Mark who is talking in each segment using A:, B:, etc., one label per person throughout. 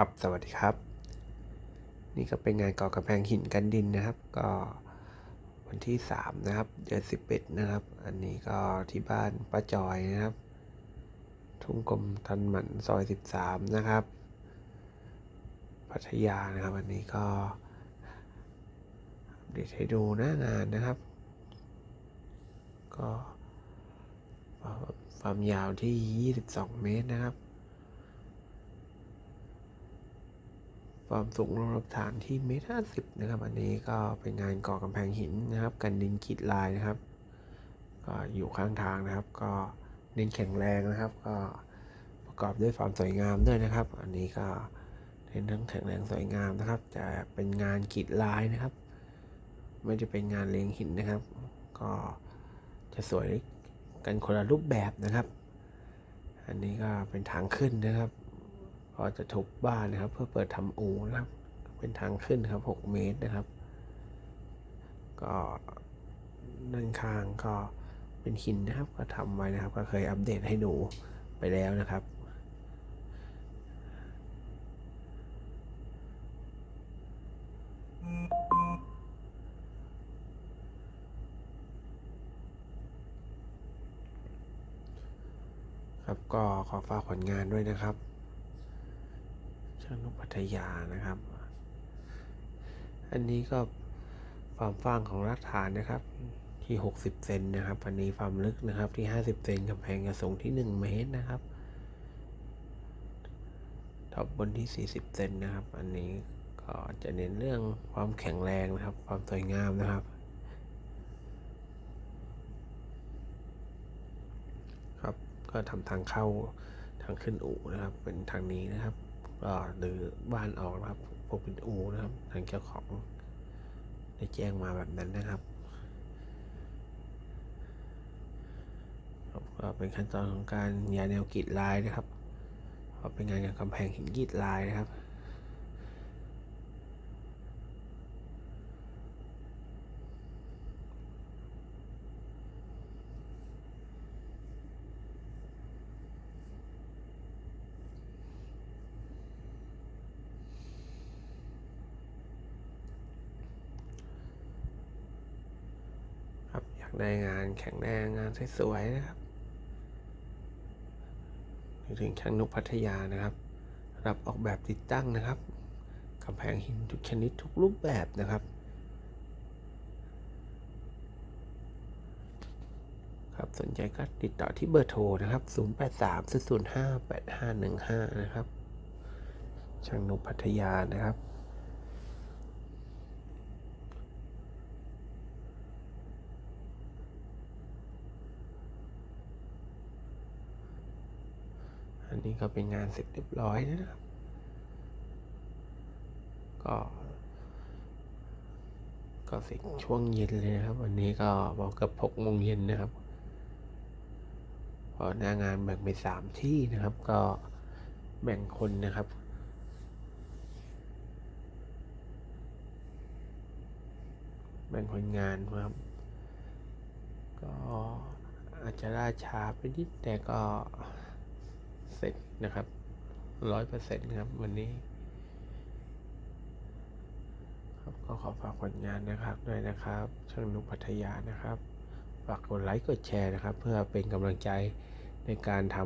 A: ครับ สวัสดีครับ นี่ก็เป็นงานก่อกำแพงหินกันดินนะครับ ก็วันที่สามนะครับ เดือนสิบเอ็ดนะครับ อันนี้ก็ที่บ้านป้าจอยนะครับ ทุ่งกลมทันหมันซอยสิบสามนะครับ พัทยานะครับ อันนี้ก็อัปเดตให้ดูหน้างานนะครับ ก็ความยาวที่ 22 เมตรนะครับ ความสูงรองรับฐานที่เมตรห้าสิบนะครับ อันนี้ก็เป็นงานก่อกำแพงหินนะครับ กันดินขีดลายนะครับ ก็อยู่ข้างทางนะครับ ก็เน้นแข็งแรงนะครับ ก็ประกอบด้วยความสวยงามด้วยนะครับ อันนี้ก็เน้นทั้งแข็งแรงสวยงามนะครับ จะเป็นงานขีดลายนะครับ ไม่ได้เป็นงานเลียงหินนะครับ ก็จะสวยกันคนละรูปแบบนะครับ อันนี้ก็เป็นทางขึ้นนะครับ ก็จะทุบบ้านนะครับ เพื่อเปิดทำอู่นะครับ เป็นทางขึ้นครับ 6 เมตรนะครับ ก็ด้านข้างก็เป็นหินนะครับ ก็ทำไว้นะครับ ก็เคยอัปเดตให้ดูไปแล้วนะครับครับก็ขอฝากผลงานด้วยนะครับ ชนุพัทยานะครับ อันนี้ก็ความฟ้างของรากฐานนะครับ ที่ 60 เซนนะครับ อันนี้ความลึกนะครับที่ 50 เซนกำแพงจะสูงที่ 1 เมตรนะครับท็อปบนที่ 40 เซนนะครับ อันนี้ก็จะเน้นเรื่องความแข็งแรงนะครับ ความสวยงามนะครับ ครับ ก็ทำทางเข้าทางขึ้นอู่นะครับ เป็นทางนี้นะครับ ก็หรือบ้านออกนะครับพวกเป็นอูนะครับ ทางเจ้าของได้แจ้งมาแบบนั้นนะครับก็เป็นขั้นตอนของการยาแนวกรีดลายนะครับก็เป็นงานกับกำแพงหินกรีดลายนะครับ ครับอยาก ได้งานแข็งแรงงานสวยๆนะครับนึกถึงช่างนุกพัทยานะครับ รับออกแบบติดตั้งนะครับกำแพงหินทุกชนิดทุกรูปแบบนะครับครับสนใจก็ติดต่อที่เบอร์โทรนะครับ 083 005 8515 นะครับ ช่างนุกพัทยานะครับ นี้ก็เป็นงานเสร็จเรียบร้อยนะครับ ก็ ก็เสร็จช่วงเย็นเลยนะครับ วันนี้ก็บอกกับหกโมงเย็นนะครับพอหน้างานแบ่งเป็นสามที่นะครับ ก็แบ่งคนนะครับแบ่งคนงานนะครับ ก็อาจจะล่าช้าไปนิดแต่ก็ เสร็จนะครับร้อยเปอร์เซ็นต์ครับ วันนี้ครับก็ขอฝากผลงานนะครับด้วยนะครับช่างนุพัทยานะครับฝากกดไลค์กดแชร์นะครับ เพื่อเป็นกำลังใจในการท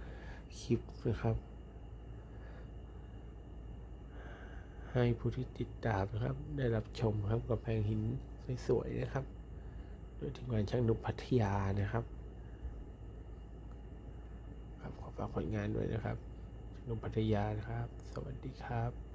A: ำคลิปนะครับ ให้ผู้ที่ติดตามนะครับ ได้รับชมครับกับแพงหินสวยๆนะครับ โดยทีมงานช่างนุพัทยานะครับ ครับขอ ฝากผลงานด้วยนะครับนุพัทยานะครับ สวัสดีครับ